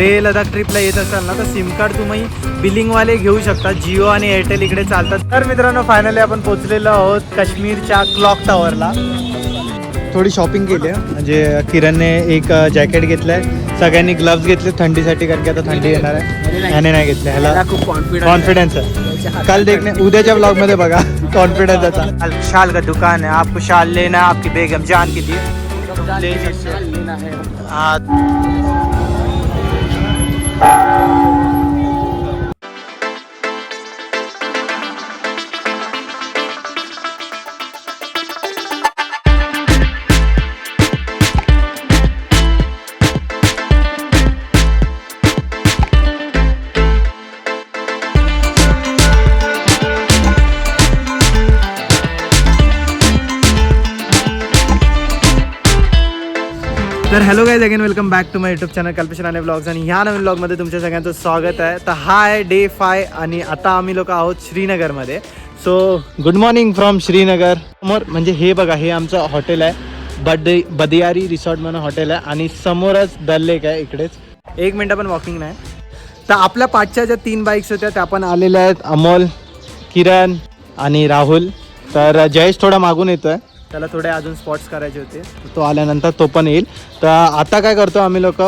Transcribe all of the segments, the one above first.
लेह लडाख ट्रिपला येत असाल ना तर सिम कार्ड तुम्ही बिलिंगवाले घेऊ शकता. जिओ आणि एअरटेल इकडे चालतात. तर मित्रांनो फायनली आपण पोहोचलेलो आहोत काश्मीरच्या क्लॉक टॉवरला थोडी शॉपिंग केली आहे. म्हणजे किरणने एक जॅकेट घेतलंय. सगळ्यांनी ग्लव्स घेतले. थंडीसाठी कारण की आता थंडी येणार आहे. ह्याने नाही घेतले. ह्याला खूप कॉन्फिडन्स कॉन्फिडेंस है कल देखने उद्याच्या ब्लॉगमध्ये बघा. कॉन्फिडेंस आता शाल का दुकान है आपको शाल लेना आपकी बेगम जान के लिए ले सकते हो। हाँ तर hello guys again welcome back to my YouTube channel कल्पेशन आणि ब्लॉग्स आणि ह्या नवीन ब्लॉगमध्ये तुमच्या सगळ्यांचं स्वागत आहे. तर हा आहे डे फाय आणि आता आम्ही लोक आहोत श्रीनगरमध्ये. So good morning from Srinagar. समोर म्हणजे हे बघा हे आमचं हॉटेल आहे. बद बदियारी रिसॉर्ट म्हणून हॉटेल आहे. आणि समोरच दल लेक आहे इकडेच. एक मिनटं पण वॉकिंग नाही. तर आपल्या पाठच्या ज्या तीन बाईक्स होत्या त्या पण आलेल्या आहेत. अमोल किरण आणि राहुल. तर जयेश थोडा मागून येतो आहे त्याला थोडे अजून स्पॉट्स करायचे होते. तो आल्यानंतर तो पण येईल. तर आता काय करतो आम्ही लोक?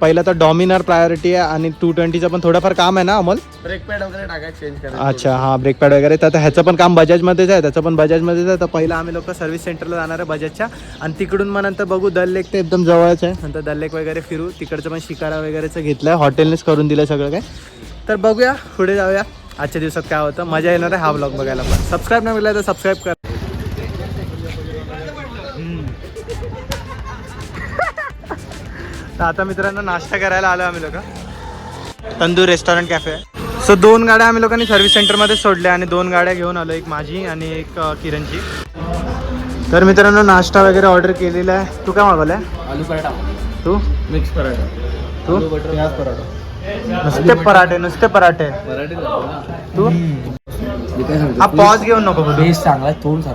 पहिला तर डॉमिनर प्रायोरिटी आहे आणि टू ट्वेंटीचं पण थोडंफार काम आहे ना अमोल? ब्रेक पॅड वगैरे टाकायचं चेंज करायचं. अच्छा हां ब्रेक पॅड वगैरे. तर आता ह्याचं पण काम बजाजमध्येच आहे त्याचं पण बजाजमध्येच आहे. तर पहिलं आम्ही लोक सर्व्हिस सेंटरला जाणार आहे बजाजच्या. आणि तिकडून मग नंतर बघू दल लेक ते एकदम जवळच आहे. नंतर दल लेक वगैरे फिरू. तिकडचं पण शिकारा वगैरेचं घेतलं आहे हॉटेलनेच करून दिलं सगळं काय तर बघूया पुढे जाऊया. आजच्या दिवसात काय होतं? मजा येणार आहे हा ब्लॉग बघायला पण. सबस्क्राईब नाही केलं तर सबस्क्राईब कर. तर आता मित्रांनो नाश्ता करायला आलो आम्ही लोक. तंदूर रेस्टॉरंट कॅफे सो दोन गाड्या आम्ही लोकांनी सर्व्हिस सेंटरमध्ये सोडल्या आणि दोन गाड्या घेऊन आलो एक माझी आणि एक किरणची. तर मित्रांनो नाश्ता वगैरे ऑर्डर केलेला आहे. तू काय मागवलाय? आलू पराठा. तू? मिक्स पराठा. तू? पराठा. नुसते पराठे नुसते पराठे. तू? हा पॉज घेऊन नको चांगला तोंड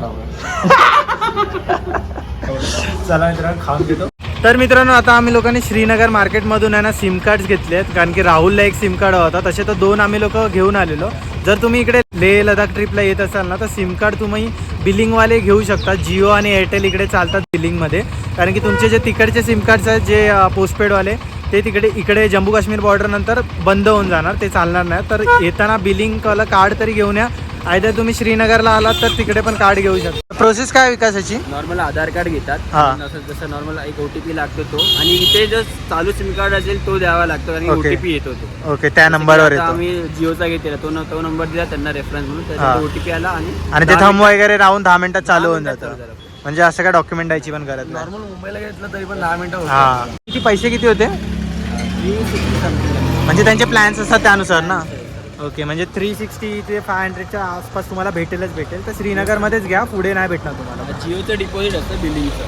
चला मित्रांनो खाऊन घेतो. तर मित्रांनो आता आम्ही लोकांनी श्रीनगर मार्केटमधून आहे ना सिम कार्ड्स घेतले आहेत. कारण की राहुलला एक सिम कार्ड होता. तसे तर दोन आम्ही लोक घेऊन आलेलो. जर तुम्ही इकडे लेह लडाख ट्रिपला येत असाल ना तर सिम कार्ड तुम्ही बिलिंगवाले घेऊ शकता. जिओ आणि एअरटेल इकडे चालतात बिलिंगमध्ये. कारण की तुमचे जे तिकडचे सिम कार्ड्स आहेत जे पोस्टपेडवाले ते तिकडे इकडे जम्मू काश्मीर बॉर्डरनंतर बंद होऊन जाणार. ते चालणार नाही. तर येताना बिलिंगवाला कार्ड तरी घेऊन या. आयदर तुम्ही श्रीनगरला आलात तर तिकडे पण कार्ड घेऊ शकता. प्रोसेस काय विकासाची? नॉर्मल आधार कार्ड घेतात. हा. आणि असं जसं नॉर्मल एक ओटीपी लागतो तो. आणि इथे जर चालू सिम कार्ड असेल तो द्यावा लागतो Okay. ओटीपी येतो तो. ओके त्या नंबरवर आता येतो. आम्ही जिओचा घेतलेला तो न- तो नंबर दिला त्यांना रेफरन्स म्हणून. हा. ओटीपी आला आणि आणि ते थंब वगैरे राहून दहा मिनिटात चालू होऊन जातं. म्हणजे असं काय डॉक्युमेंट द्यायची पण गरज नाही. नॉर्मल मुंबईला घेतलं तरी पण दहा मिनिटं हा. किती पैसे किती होतं? म्हणजे त्यांचे प्लॅन्स असतात त्यानुसार ना? ओके म्हणजे थ्री सिक्स्टी ते फाय हंड्रेडच्या आसपास तुम्हाला भेटेलच भेटेल. तर श्रीनगरमध्येच घ्या पुढे नाही भेटणार तुम्हाला. जिओचं डिपॉझिट असतं बिलिंगचं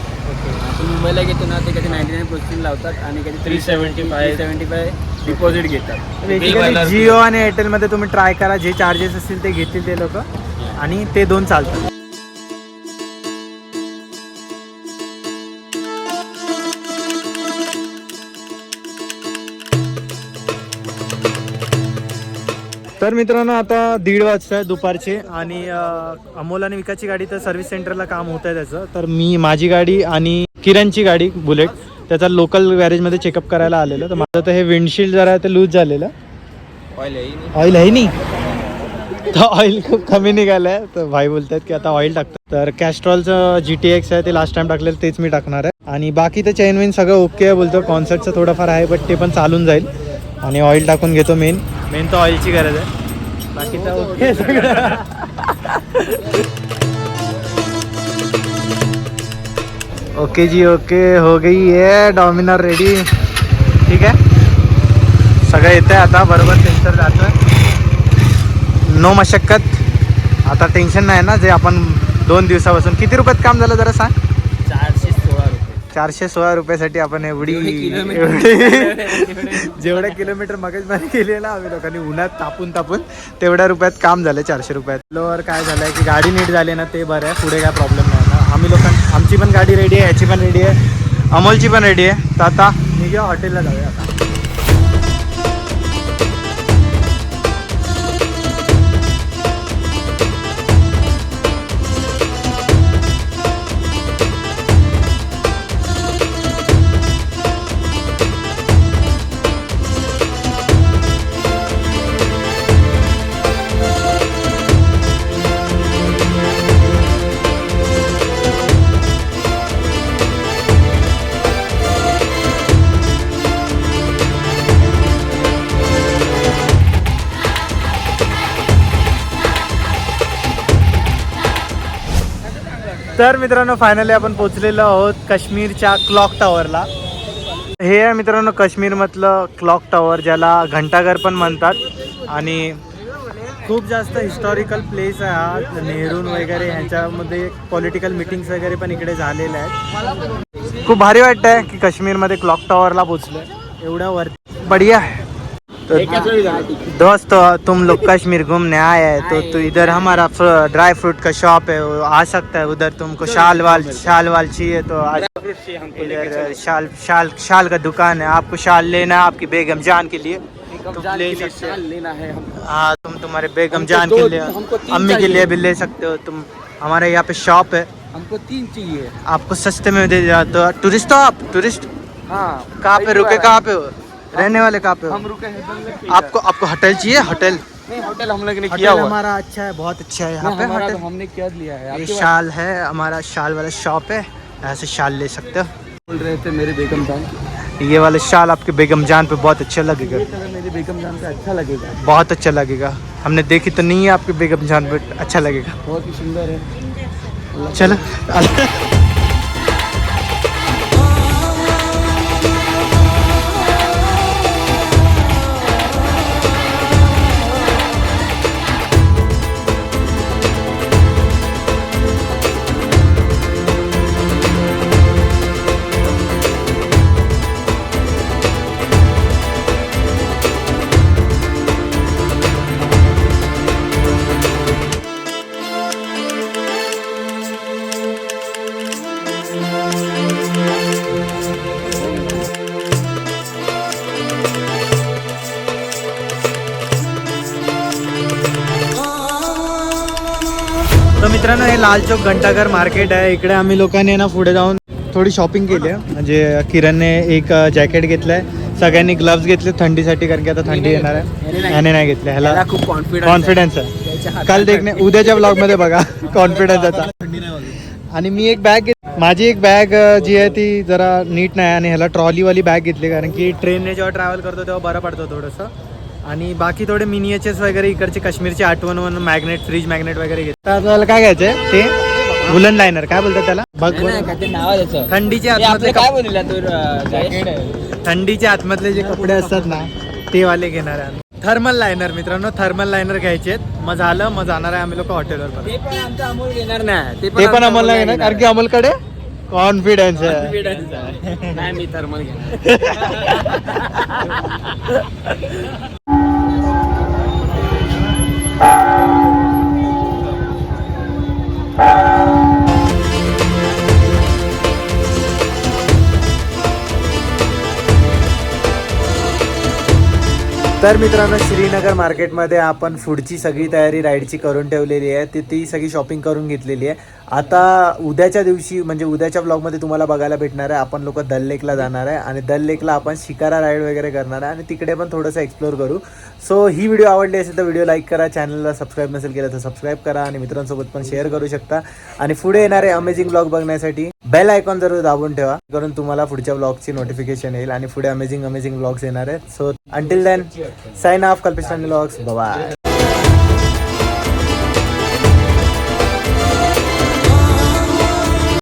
आपण मुंबईला घेतो ना ते कधी नाईन्टी नाईन प्रोसेसिंग लावतात आणि कधी three seventy five seventy five deposit घेतात बेसिकली जिओ आणि एअरटेलमध्ये तुम्ही ट्राय करा जे चार्जेस असतील ते घेतील ते लोक. आणि ते दोन चालतात. तर मित्रांनो आता दीड वाजता आहे दुपारचे आणि अमोल आणि विकासची गाडी तर सर्व्हिस सेंटरला काम होत आहे त्याचं. तर मी माझी गाडी आणि किरणची गाडी बुलेट त्याचा लोकल गॅरेजमध्ये चेकअप करायला आलेलं. तर माझं तर हे विंडशील्ड जरा ते लूज झालेलं. ऑइल आहे नाही. तर ऑइल खूप कमी निघालं आहे तर भाई बोलतात की आता ऑइल टाकतो तर कॅस्ट्रॉलचं जी टी एक्स आहे ते लास्ट टाइम टाकलेलं तेच मी टाकणार आहे. आणि बाकी तर चेन वेन सगळं ओके आहे बोलतो कॉन्सर्टचं थोडंफार आहे बट ते पण चालून जाईल. आणि ऑइल टाकून घेतो मेन मेन तर ऑइलची गरज आहे. बाकी तर ओके सगळं. ओके जी ओके हो गई है डॉमिनर रेडी ठीक आहे सगळं येतं आहे आता बरोबर सेन्सर जातं नो मशक्कत. आता टेन्शन नाही ना जे आपण दोन दिवसापासून किती रुपयात काम झालं जरा सांग? चारशे सोळा रुपयासाठी आपण एवढी जेवढ्या किलोमीटर मगजमध्ये केलेलं आम्ही लोकांनी. उन्हात तापून तापून तेवढ्या रुपयात काम झालं चारशे रुपयात. लोवर काय झालंय की गाडी नीट झाली ना ते बरं आहे. पुढे काय प्रॉब्लेम नाही. ना आम्ही लोकां आमची पण गाडी रेडी आहे ह्याची पण रेडी आहे. अमोलची पण रेडी आहे. तर आता निघूया हॉटेलला जाऊया तर मित्रांनो फायनली आपण पोहोचलेलो आहोत काश्मीरच्या क्लॉक टॉवरला हे आहे मित्रांनो काश्मीरमधलं क्लॉक टॉवर ज्याला घंटाघर पण म्हणतात. आणि खूप जास्त हिस्टॉरिकल प्लेस आहे हा. नेहरून वगैरे ह्यांच्यामध्ये पॉलिटिकल मिटिंग्स वगैरे पण इकडे झालेल्या आहेत. खूप भारी वाटतं आहे की काश्मीरमध्ये क्लॉक टॉवरला पोचलोय एवढ्या वर बढ़िया. आहे तो दोस्त तुम लोग कश्मीर घूमने आए हैं तो तो इधर हमारा ड्राई फ्रूट का शॉप है वो आ सकता है उधर तुमको शाल वाल शाल वाल चाहिए तो आ इधर शाल शाल शाल का दुकान है आपको शाल लेना है आपकी बेगम जान के लिए। तुम ले सकते हो। लेना है हाँ तुम तुम्हारे बेगम जान के लिए अम्मी के लिए भी ले सकते हो। तुम हमारे यहाँ पे शॉप है। हमको तीन चाहिए। आपको सस्ते में दे जाते हो टूरिस्ट हो आप? टूरिस्ट हाँ कहाँ पे रुके कहाँ पे हो? रहने वाले कहाँ पे हम रुके हैं आपको आपको होटल चाहिए? होटल नहीं होटल हम लोग ने किया हुआ हमारा अच्छा है बहुत अच्छा है यहाँ पे तो होटल हमने क्या लिया है। ये शाल है हमारा शाल वाला शॉप है। यहाँ से शाल ले सकते हो। बोल रहे थे मेरे बेगम जान ये वाला शाल आपके बेगम जान पे बहुत अच्छा लगेगा। मेरी बेगम जान पे अच्छा लगेगा। बहुत अच्छा लगेगा। हमने देखी तो नहीं है आपके बेगम जान पे अच्छा लगेगा। बहुत ही सुंदर है। चलो। लाल चौक घंटाघर मार्केट आहे. इकडे आम्ही लोकांनी ना पुढे जाऊन थोडी शॉपिंग केली आहे. म्हणजे किरणने एक जॅकेट घेतलंय. सगळ्यांनी ग्लव्स घेतले थंडीसाठी कारण की आता थंडी येणार आहे. ह्याने नाही. घेतले. ह्याला खूप कॉन्फिडन्स आहे. काल देखणे उद्याच्या ब्लॉगमध्ये बघा. कॉन्फिडन्स आता. आणि मी एक बॅग घेत माझी एक बॅग जी आहे ती जरा नीट नाही आणि ह्याला ट्रॉलीवाली बॅग घेतली कारण की ट्रेनने जेव्हा ट्रॅव्हल करतो तेव्हा बरं पडतं थोडंसं. आणि बाकी थोडे मिनिएचर्स वगैरे इकडचे काश्मीरची आठवण वन मॅग्नेट फ्रीज मॅग्नेट वगैरे घेत तर आपल्याला काय घ्यायचंय? ते वुलन लायनर काय बोलतात त्याला? बघ बरं. ते नाव आहे त्याचं. थंडीचे ते आपलं आतमधले काय कप- बनवलं तो जॅकेट आहे. थंडीचे आतमधले जे कपडे असतात ना ते वाले घेणार आहे थर्मल लायनर मित्रांनो थर्मल लायनर घ्यायचे आहेत. मग झालं मग जाणार आहे. आम्ही लोक हॉटेलवर. ते पण आमचा अमोल घेणार नाही. ते पण अमोल नाही घेणार. कारण की अमोलकडे कॉन्फिडन्स आहे Confidence आहे. नाही मी थर्मल घेणार तर मित्रांनो श्रीनगर मार्केटमध्ये आपण पुढची सगळी तयारी राईडची करून ठेवलेली आहे. ती ती सगळी शॉपिंग करून घेतलेली आहे. आता उद्याच्या दिवशी म्हणजे उद्याच्या ब्लॉगमध्ये तुम्हाला बघायला भेटणार आहे. आपण लोक दल लेकला जाणार आहे आणि दल लेकला आपण शिकारा राईड वगैरे करणार आहे आणि तिकडे पण थोडंसं एक्सप्लोर करू. सो ही व्हिडिओ आवडली असेल तर व्हिडिओ लाईक करा चॅनलला सबस्क्राईब नसेल केलं तर सबस्क्राईब करा आणि मित्रांसोबत पण शेअर करू शकता. आणि पुढे येणारे अमेझिंग ब्लॉग बघण्यासाठी. बेल आयकॉन जरूर दाबून ठेवा करून तुम्हाला पुढच्या ब्लॉगची नोटिफिकेशन येईल आणि पुढे अमेझिंग अमेझिंग ब्लॉग्स येणार आहेत. So until then sign off Kalpesh vlogs bye